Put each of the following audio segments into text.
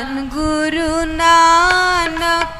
ज्ञान गुरु नानक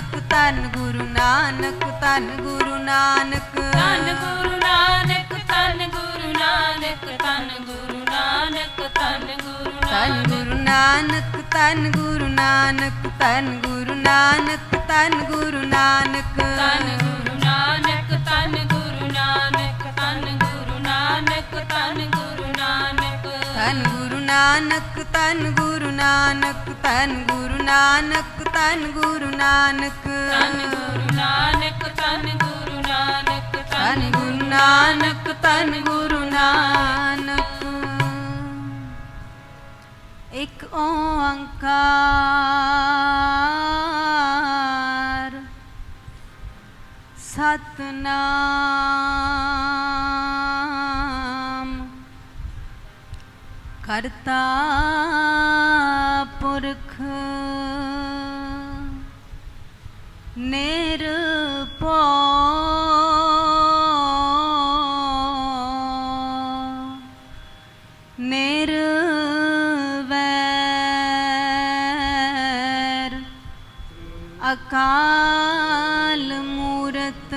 ਨਾਨਕ ਧੰਨ ਗੁਰੂ ਨਾਨਕ ਧੰਨ ਗੁਰੂ ਨਾਨਕ ਧੰਨ ਗੁਰੂ ਨਾਨਕ ਧੰਨ ਗੁਰੂ ਨਾਨਕ ਧੰਨ ਗੁਰੂ ਨਾਨਕ ਧੰਨ ਗੁਰੂ ਧੰਨ ਗੁਰੂ ਨਾਨਕ ਧੰਨ ਗੁਰੂ ਨਾਨਕ ਧੰਨ ਗੁਰੂ ਨਾਨਕ ਧੰਨ ਗੁਰੂ ਨਾਨਕ ਧੰਨ ਗੁਰੂ ਨਾਨਕ ਧੰਨ ਗੁਰੂ ਨਾਨਕ ਧੰਨ ਗੁਰੂ ਨਾਨਕ ਧੰਨ ਗੁਰੂ ਨਾਨਕ ਧੰਨ ਗੁਰੂ ਨਾਨਕ ਧੰਨ ਗੁਰੂ ਨਾਨਕ ਧੰਨ ਗੁਰੂ ਨਾਨਕ ਧੰਨ ਗੁਰੂ ਨਾਨਕ। ਧੰਨ ਗੁਰੂ ਨਾਨਕ ਧੰਨ ਗੁਰੂ ਨਾਨਕ ਧੰਨ ਗੁਰੂ ਨਾਨਕ ਧੰਨ ਗੁਰੂ ਨਾਨਕ। ਇੱਕ ਓੰਕਾਰ ਸਤਨਾਮ ਕਰਤਾ ਪੁਰਖ નેર પો નેર વેર અકાલ મૂરત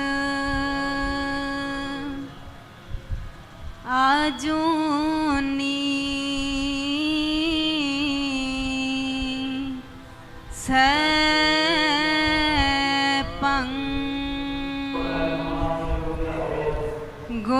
આજોની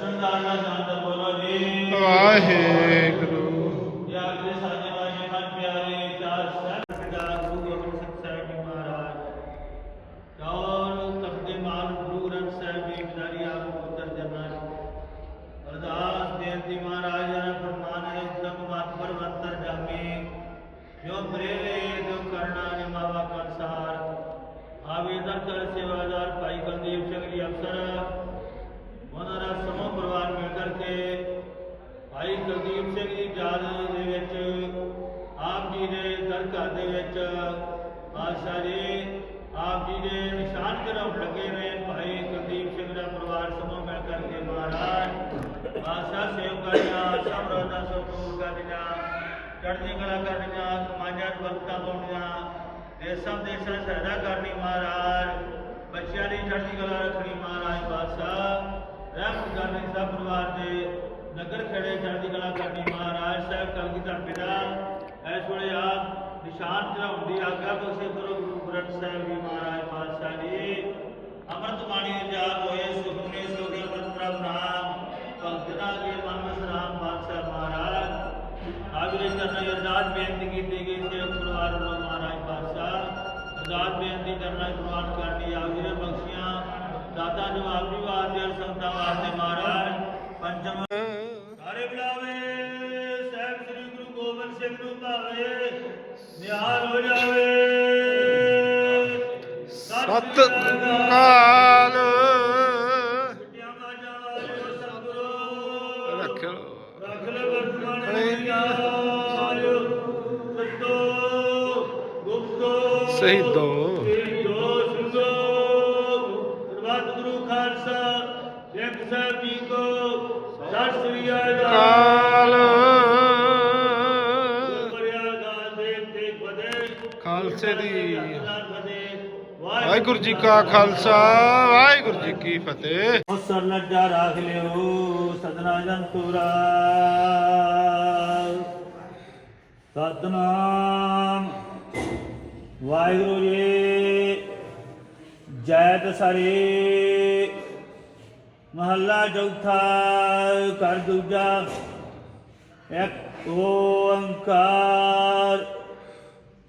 ਦਰਸ਼ਨਦਾਰ ਦਾ ਜਨਤ ਬੋਲੋ ਜੀ। ਵਾਹਿਗੁਰੂ। ਘਰ ਦੇ ਵਿੱਚ ਬਾਦਸ਼ਾਹ ਜੀ, ਆਪ ਜੀ ਦੇ ਨਿਸ਼ਾਨ ਕਰਾਉਣ ਲੱਗੇ ਨੇ? ਭਾਈ ਕੁਲਦੀਪ ਸਿੰਘ ਦਾ ਪਰਿਵਾਰ ਸਮੂਹ ਮਿਲ ਕਰਕੇ ਮਹਾਰਾਜ। ਬਾਦਸ਼ਾਹ ਸੇਵਕਾਂ ਸਭ ਰੋਜ਼ਾਂ ਸਭ ਦੂਰ ਕਰਨੀਆਂ ਚੜ੍ਹਦੀ ਕਲਾ ਕਰਨੀਆਂ ਸਮਾਜਾਂ ਨੂੰ ਬਰਕਤਾਂ ਪਾਉਣੀਆਂ ਦੇਸਾਂ ਦੇਸਾਂ ਸਹਾਇਤਾ ਕਰਨੀ ਮਹਾਰਾਜ। ਬੱਚਿਆਂ ਦੀ ਚੜ੍ਹਦੀ ਕਲਾ ਰੱਖਣੀ ਮਹਾਰਾਜ ਪਾਤਸ਼ਾਹ ਰਹਿਮ ਕਰਨੀ ਸਭ ਪਰਿਵਾਰ ਦੇ। ਨਗਰ ਖੇੜੇ ਚੜ੍ਹਦੀ ਕਲਾ ਕਰਨੀ ਮਹਾਰਾਜ। ਸਾਹਿਬ ਕਲਗੀਧਰ ਪਿਤਾ ਇਸ ਵੇਲੇ ਆਪ ਨਿਸ਼ਾਨ ਚੜਾਉਣ ਦੀ ਆਗਿਆ ਬਖਸ਼ੇ ਕਰੋ, ਗੁਰੂ ਗ੍ਰੰਥ ਸਾਹਿਬ ਜੀ ਮਹਾਰਾਜ, ਪਾਤਸ਼ਾਹ ਜੀ। ਅੰਮ੍ਰਿਤ ਬਾਣੀ ਉਜਾਰ ਹੋਏ ਸੁਖਨੇ ਸੋਗੇ ਅੰਮ੍ਰਿਤ ਪ੍ਰਭ ਨਾਮ, ਭਗਤਾਂ ਕੇ ਮਨ ਵਿਸਰਾਮ ਬਾਦਸ਼ਾਹ ਮਹਾਰਾਜ। ਆਗਰੇ ਕਰਨਾ ਅਰਦਾਸ ਬੇਨਤੀ ਕੀਤੀ ਗਈ ਸੀ ਪਰਿਵਾਰ ਵੱਲੋਂ ਮਹਾਰਾਜ, ਪਾਤਸ਼ਾਹ। ਅਰਦਾਸ ਬੇਨਤੀ ਕਰਨਾ ਪ੍ਰਵਾਨ ਕਰਨੀ ਆਗਰੇ ਬਖਸ਼ੀਆਂ। ਦਾਤਾ ਜਵਾਬ ਦੀ ਵਾਸਤੇ ਸੰਤਾਂ ਵਾਸਤੇ ਮਹਾਰਾਜ। ਪੰਚਮ ਨਿਹਾਲ ਹੋ ਜਾਵੇ। ਸਤ ਕਾਲ ਰੱਖ ਲੈ ਵਿਚਾਰਿਓ ਸਤੋ ਵਾਹਿਗੁਰੂ ਜੀ ਕਾ ਖਾਲਸਾ, ਵਾਹਿਗੁਰੂ ਜੀ ਕੀ ਫਤਿਹ। ਉਸ ਸਰਲੱਜਾ ਰਾਖ ਲਿਓ ਸਦਨਾ ਜੰਤੂਰਾ ਸਤਨਾਮ। ਵਾਹਿਗੁਰੂ ਜੀ, ਜੈ ਤਸਰੀ ਮਹੱਲਾ ਚੌਥਾ ਕਰ ਦੂਜਾ। ਇੱਕ ਓੰਕਾਰ।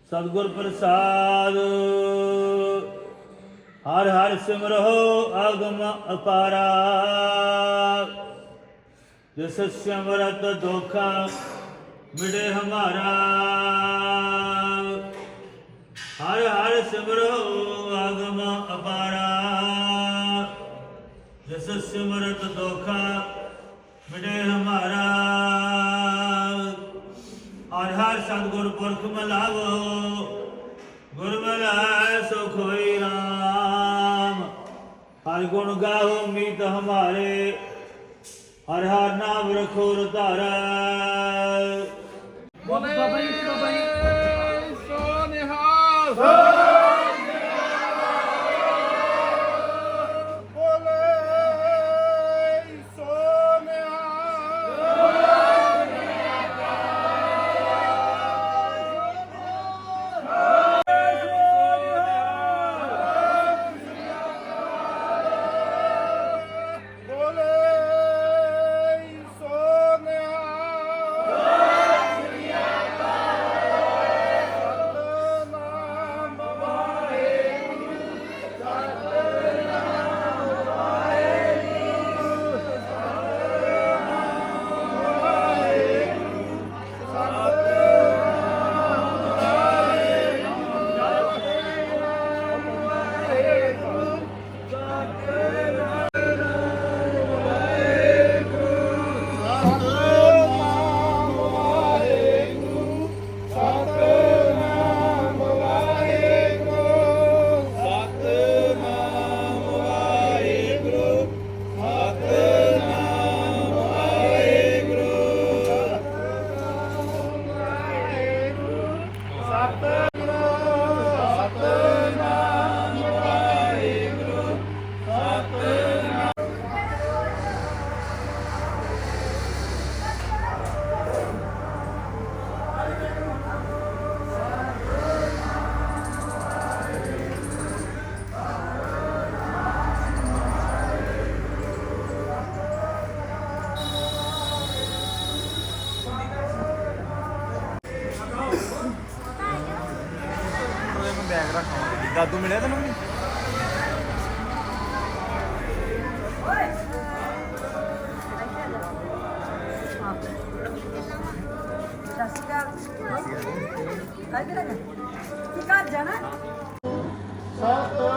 ਸਤਿਗੁਰ ਪ੍ਰਸਾਦ। ਹਰ ਹਰ ਸਿਮਰੋ ਆਗਮ ਅਪਾਰਾ ਜਿਸ ਸਿਮਰਤ ਦੋਖਾ ਮਿਟੇ ਹਮਾਰਾ ਹਰ ਹਰ ਸਿਮਰੋ ਆਗਮ ਅਪਾਰਾ ਜਿਸ ਸਿਮਰਤ ਦੋਖਾ ਮਿਟੇ ਹਮਾਰਾ ਹਰ ਹਰ ਸਤਿਗੁਰ ਪੁਰਖ ਮਲਾਵੋ ਗੁਰ ਮਲਾਇ ਸੁਖ ਹੋਈ ਰਾਮ ਹਰ ਗੁਣ ਗਾਓ ਮੀਤ ਹਮਾਰੇ ਹਰ ਹਰ ਨਾਮ ਰਖੋ ਰਤਾਰ। ਬਾਬਾ ਜੀ ਬਾਬਾ ਜੀ। ਸੋ ਦਾਦੂ ਮਿਲਿਆ ਤੈਨੂੰ ਵੀ? ਘਰ ਜਾਣਾ ਸਤਨਾਮ